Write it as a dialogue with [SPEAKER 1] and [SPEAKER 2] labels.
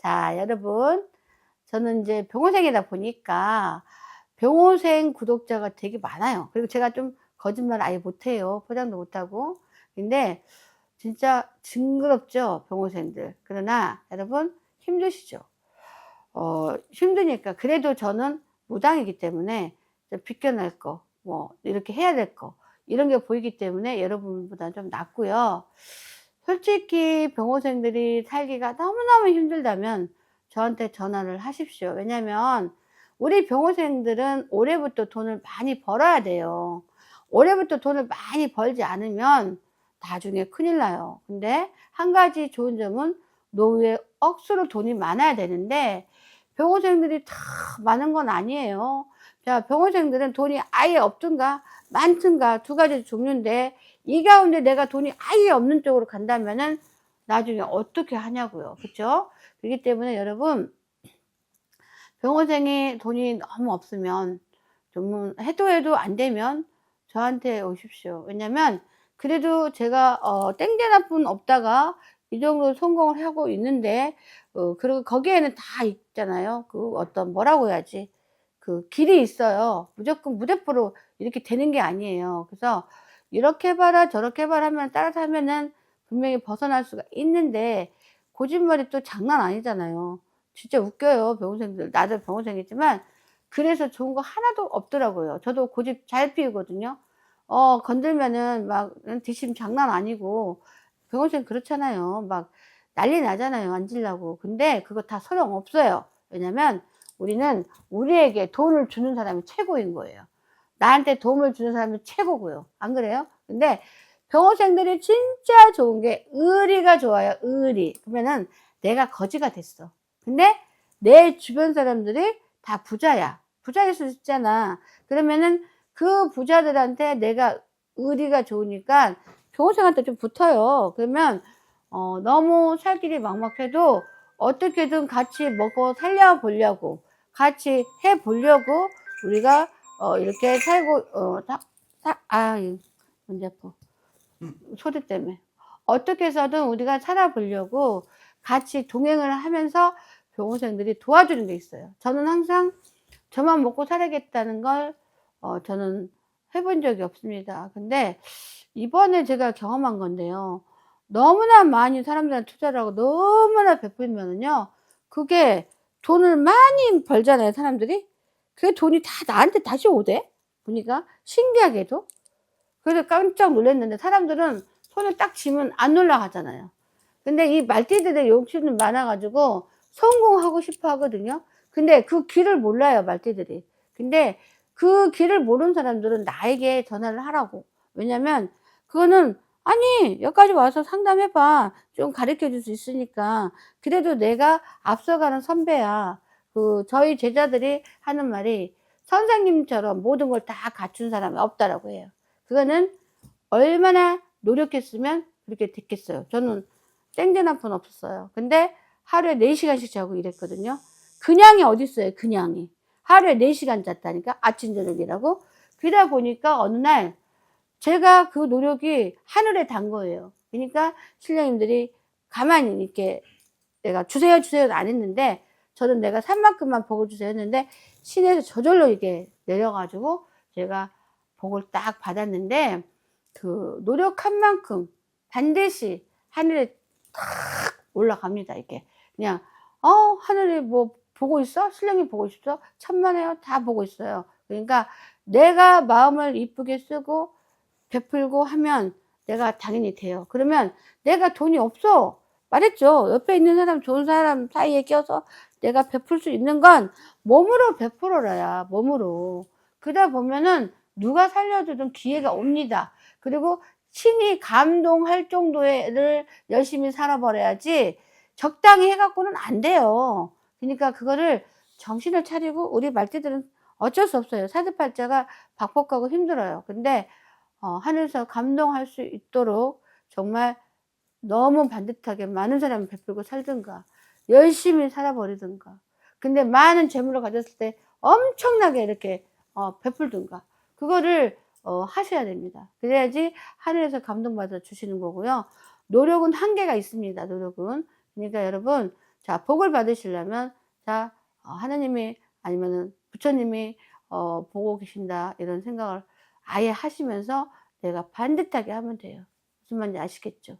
[SPEAKER 1] 자, 여러분. 저는 이제 병호생이다 보니까 병호생 구독자가 되게 많아요. 그리고 제가 좀 거짓말 아예 못해요. 포장도 못하고. 근데 진짜 징그럽죠. 병호생들. 그러나 여러분 힘드시죠. 어, 힘드니까. 그래도 저는 무당이기 때문에 좀 비껴낼 거, 뭐, 이렇게 해야 될 거, 이런 게 보이기 때문에 여러분보다 좀 낫고요. 솔직히 병호생들이 살기가 너무너무 힘들다면 저한테 전화를 하십시오. 왜냐면 우리 병호생들은 올해부터 돈을 많이 벌어야 돼요. 올해부터 돈을 많이 벌지 않으면 나중에 큰일 나요. 근데 한 가지 좋은 점은 노후에 억수로 돈이 많아야 되는데 병호생들이 다 많은 건 아니에요. 자, 병호생들은 돈이 아예 없든가 많든가 두 가지 종류인데 이 가운데 내가 돈이 아예 없는 쪽으로 간다면은 나중에 어떻게 하냐고요. 그쵸? 그렇기 때문에 여러분 병호생이 돈이 너무 없으면 좀 해도 해도 안 되면 저한테 오십시오. 왜냐면 그래도 제가 어, 땡대나뿐 없다가 이 정도 성공을 하고 있는데 어, 그리고 거기에는 다 있잖아요. 그 어떤 뭐라고 해야지 그 길이 있어요. 무조건 무대포로 이렇게 되는 게 아니에요. 그래서 이렇게 해봐라 저렇게 해봐라 하면 따라서 하면은 분명히 벗어날 수가 있는데 거짓말이 또 장난 아니잖아요. 진짜 웃겨요 병원생들 나도 병원생이지만 그래서 좋은 거 하나도 없더라고요. 저도 고집 잘 피우거든요. 어 건들면은 막 뒷심 장난 아니고 병원생 그렇잖아요. 막 난리 나잖아요. 앉으려고. 근데 그거 다 소용 없어요. 왜냐면 우리는 우리에게 돈을 주는 사람이 최고인 거예요. 나한테 도움을 주는 사람이 최고고요. 안 그래요? 근데 병호생들이 진짜 좋은 게 의리가 좋아요. 의리. 그러면은 내가 거지가 됐어. 근데 내 주변 사람들이 다 부자야. 부자일 수 있잖아. 그러면은 그 부자들한테 내가 의리가 좋으니까 병호생한테 좀 붙어요. 그러면 어, 너무 살 길이 막막해도 어떻게든 같이 먹고 살려보려고 같이 해 보려고 우리가 어, 이렇게 살고 어, 사, 사, 아, 문제 아파. 소리 때문에. 어떻게 해서든 우리가 살아보려고 같이 동행을 하면서 병호생들이 도와주는 게 있어요. 저는 항상 저만 먹고 살아야겠다는 걸 어, 저는 해본 적이 없습니다. 근데 이번에 제가 경험한 건데요. 너무나 많이 사람들한테 투자를 하고 너무나 베풀면은요, 그게 돈을 많이 벌잖아요, 사람들이. 그 돈이 다 나한테 다시 오대? 보니까 신기하게도. 그래서 깜짝 놀랐는데 사람들은 손을 딱 쥐면 안 올라가잖아요. 근데 이 말띠들의 욕심은 많아가지고 성공하고 싶어 하거든요. 근데 그 길을 몰라요, 말띠들이. 근데 그 길을 모르는 사람들은 나에게 전화를 하라고. 왜냐면 그거는 아니 여기까지 와서 상담해봐. 좀 가르쳐 줄 수 있으니까. 그래도 내가 앞서가는 선배야. 그 저희 제자들이 하는 말이 선생님처럼 모든 걸 다 갖춘 사람이 없다라고 해요. 그거는 얼마나 노력했으면 그렇게 됐겠어요. 저는 땡전 한 푼 없었어요. 근데 하루에 4시간씩 자고 일했거든요. 그냥이 어디 있어요 그냥이. 하루에 4시간 잤다니까 아침 저녁이라고. 그러다 보니까 어느 날 제가 그 노력이 하늘에 단 거예요. 그러니까 신령님들이 가만히 이렇게 내가 주세요 주세요 안 했는데 저는 내가 산 만큼만 복을 주세요 했는데 신에서 저절로 이게 내려가지고 제가 복을 딱 받았는데 그 노력한 만큼 반드시 하늘에 탁 올라갑니다. 이게 그냥 어 하늘이 뭐 보고 있어? 신령이 보고 있어? 천만에요. 다 보고 있어요. 그러니까 내가 마음을 이쁘게 쓰고 베풀고 하면 내가 당연히 돼요. 그러면 내가 돈이 없어. 말했죠. 옆에 있는 사람, 좋은 사람 사이에 껴서 내가 베풀 수 있는 건 몸으로 베풀어라야, 몸으로. 그러다 보면은 누가 살려주든 기회가 옵니다. 그리고 신이 감동할 정도를 열심히 살아버려야지 적당히 해갖고는 안 돼요. 그러니까 그거를 정신을 차리고 우리 말띠들은 어쩔 수 없어요. 사드팔자가 박복하고 힘들어요. 근데 어, 하늘에서 감동할 수 있도록 정말 너무 반듯하게 많은 사람을 베풀고 살든가 열심히 살아버리든가 근데 많은 재물을 가졌을 때 엄청나게 이렇게 어, 베풀든가 그거를 어, 하셔야 됩니다 그래야지 하늘에서 감동받아 주시는 거고요 노력은 한계가 있습니다 노력은 그러니까 여러분 자, 복을 받으시려면, 자, 어, 하나님이 아니면은 부처님이 어, 보고 계신다. 이런 생각을 아예 하시면서 내가 반듯하게 하면 돼요. 무슨 말인지 아시겠죠?